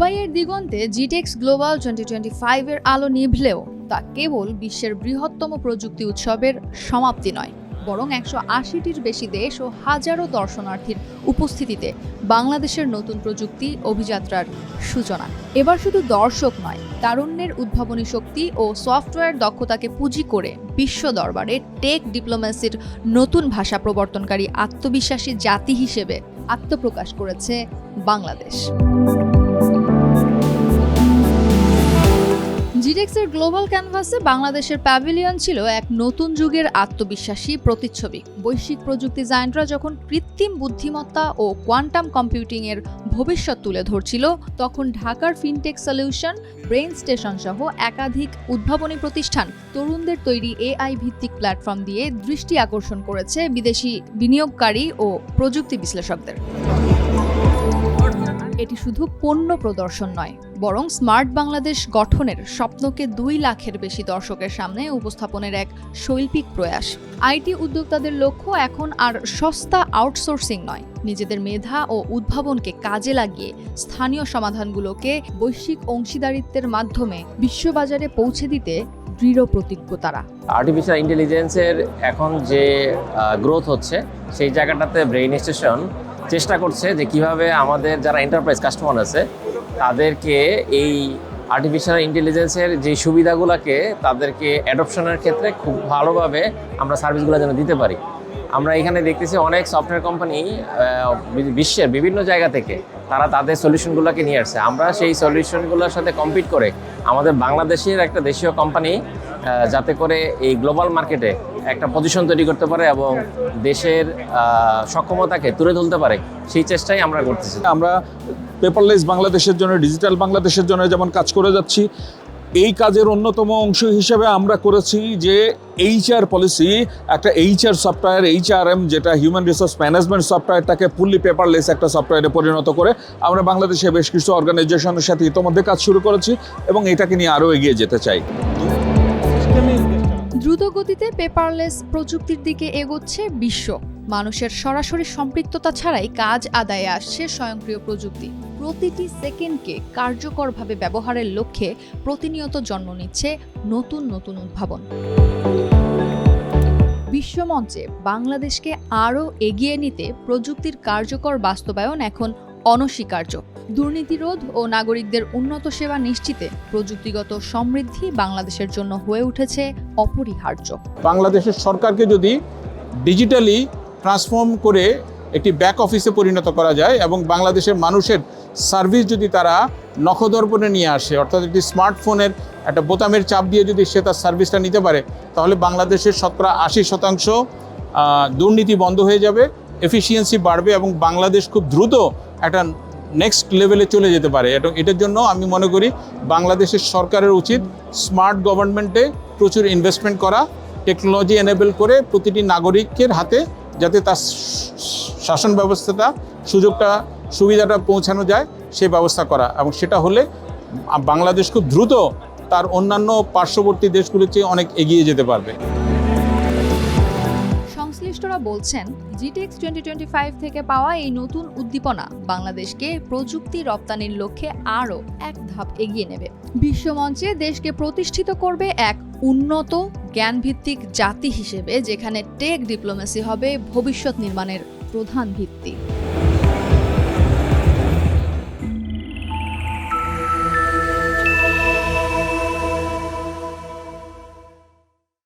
দুবাইয়ের দিগন্তে জিটেক্স global twenty twenty ফাইভের আলো নিভলেও তা কেবল বিশ্বের বৃহত্তম প্রযুক্তি উৎসবের সমাপ্তি নয়, বরং একশো আশিটির বেশি দেশ ও হাজারো দর্শনার্থীর উপস্থিতিতে বাংলাদেশের নতুন প্রযুক্তি অভিযাত্রার সূচনা। এবার শুধু দর্শক নয়, তারুণ্যের উদ্ভাবনী শক্তি ও সফটওয়্যার দক্ষতাকে পুঁজি করে বিশ্ব দরবারে টেক ডিপ্লোম্যাসির নতুন ভাষা প্রবর্তনকারী আত্মবিশ্বাসী জাতি হিসেবে আত্মপ্রকাশ করেছে বাংলাদেশ। জিডেক্সের গ্লোবাল ক্যানভাসে বাংলাদেশের প্যাভিলিয়ন ছিল এক নতুন যুগের আত্মবিশ্বাসী প্রতিচ্ছবি। বৈশ্বিক প্রযুক্তি জায়ন্টরা যখন কৃত্রিম বুদ্ধিমত্তা ও কোয়ান্টাম কম্পিউটিং এর ভবিষ্যৎ তুলে ধরছিল, তখন ঢাকার ফিনটেক সলিউশন, ব্রেইন স্টেশন সহ একাধিক উদ্ভাবনী প্রতিষ্ঠান তরুণদের তৈরি এআই ভিত্তিক প্ল্যাটফর্ম দিয়ে দৃষ্টি আকর্ষণ করেছে বিদেশি বিনিয়োগকারী ও প্রযুক্তি বিশ্লেষকদের। এটি শুধু পণ্য প্রদর্শন নয়, বরং স্মার্ট বাংলাদেশ গঠনের স্বপ্নকে দুই লাখের বেশি দর্শকের সামনে উপস্থাপনের এক শৈল্পিক প্রয়াস। আইটি উদ্যোক্তাদের লক্ষ্য এখন আর সস্তা আউটসোর্সিং নয়, নিজেদের মেধা ও উদ্ভাবনকে কাজে লাগিয়ে স্থানীয় সমাধানগুলোকে বৈশ্বিক অংশীদারিত্বের মাধ্যমে বিশ্ববাজারে পৌঁছে দিতে দৃঢ় প্রতিজ্ঞ তারা। আর্টিফিশিয়াল ইন্টেলিজেন্সের এখন যে গ্রোথ হচ্ছে, সেই জায়গাটাতে ব্রেইন স্টেশন চেষ্টা করছে যে কীভাবে আমাদের যারা এন্টারপ্রাইজ কাস্টমার আছে, তাদেরকে এই আর্টিফিশিয়াল ইন্টেলিজেন্সের যে সুবিধাগুলোকে তাদেরকে অ্যাডপশনের ক্ষেত্রে খুব ভালোভাবে আমরা সার্ভিসগুলো যেন দিতে পারি। আমরা এখানে দেখতেছি অনেক সফটওয়্যার কোম্পানি বিশ্বের বিভিন্ন জায়গা থেকে তারা তাদের সলিউশনগুলোকে নিয়ে আসছে। আমরা সেই সলিউশনগুলোর সাথে কম্পিট করে আমাদের বাংলাদেশের একটা দেশীয় কোম্পানি যাতে করে এই গ্লোবাল মার্কেটে একটা পজিশন তৈরি করতে পারে এবং দেশের সক্ষমতাকে তুলে ধরতে পারে, সেই চেষ্টাই আমরা করতেছি। আমরা পেপারলেস বাংলাদেশের জন্য ডিজিটাল বাংলাদেশের জন্য যেমন কাজ করে যাচ্ছি, এই কাজের অন্যতম অংশ হিসেবে আমরা করেছি যে এইচআর পলিসি একটা এইচআর সফটওয়্যার এইচআরএম যেটা হিউম্যান রিসোর্স ম্যানেজমেন্ট সফটওয়্যারটাকে ফুললি পেপারলেস একটা সফটওয়্যারে পরিণত করে আমরা বাংলাদেশে বেশ কিছু অর্গানাইজেশনের সাথে ইতোমধ্যে কাজ শুরু করেছি এবং এটাকে নিয়ে আরও এগিয়ে যেতে চাই। দ্রুত গতিতে পেপারলেস প্রযুক্তির দিকে এগোচ্ছে বিশ্ব। মানুষের সরাসরি সম্পৃক্ততা ছাড়াই কাজ আদায়ে আসছে স্বয়ংক্রিয় প্রযুক্তি। প্রতিটি সেকেন্ডকে কার্যকরভাবে ব্যবহারের লক্ষ্যে প্রতিনিয়ত জন্ম নিচ্ছে নতুন নতুন উদ্ভাবন। বিশ্বমঞ্চে বাংলাদেশকে আরও এগিয়ে নিতে প্রযুক্তির কার্যকর বাস্তবায়ন এখন অনস্বীকার্য। দুর্নীতিরোধ ও নাগরিকদের উন্নত সেবা নিশ্চিতে প্রযুক্তিগত সমৃদ্ধি বাংলাদেশের জন্য হয়ে উঠেছে অপরিহার্য। বাংলাদেশের সরকারকে যদি ডিজিটালি ট্রান্সফর্ম করে একটি ব্যাক অফিসে পরিণত করা যায় এবং বাংলাদেশের মানুষের সার্ভিস যদি তারা নখদর্পণে নিয়ে আসে, অর্থাৎ একটি স্মার্টফোনের একটা বোতামের চাপ দিয়ে যদি সে তার সার্ভিসটা নিতে পারে, তাহলে বাংলাদেশের শতকরা আশি শতাংশ দুর্নীতি বন্ধ হয়ে যাবে। এফিসিয়েন্সি বাড়বে এবং বাংলাদেশ খুব দ্রুত একটা নেক্সট লেভেলে চলে যেতে পারে। এবং এটার জন্য আমি মনে করি বাংলাদেশের সরকারের উচিত স্মার্ট গভর্নমেন্টে প্রচুর ইনভেস্টমেন্ট করা টেকনোলজি এনেবল করে প্রতিটি নাগরিকের হাতে যাতে তার শাসন ব্যবস্থাটা, সুযোগটা, সুবিধাটা পৌঁছানো যায় সেই ব্যবস্থা করা। এবং সেটা হলে বাংলাদেশ খুব দ্রুত তার অন্যান্য পার্শ্ববর্তী দেশগুলির চেয়ে অনেক এগিয়ে যেতে পারবে। সংশ্লিষ্টরা বলছেন জিটেক্স টোয়েন্টি টোয়েন্টি ফাইভ থেকে পাওয়া এই নতুন উদ্দীপনা বাংলাদেশকে প্রযুক্তি রপ্তানির লক্ষ্যে আরও এক ধাপ এগিয়ে নেবে। বিশ্বমঞ্চে দেশকে প্রতিষ্ঠিত করবে এক উন্নত, জ্ঞানভিত্তিক জাতি হিসেবে, যেখানে টেক ডিপ্লোমেসি হবে, ভবিষ্যৎ নির্মাণের প্রধান ভিত্তি।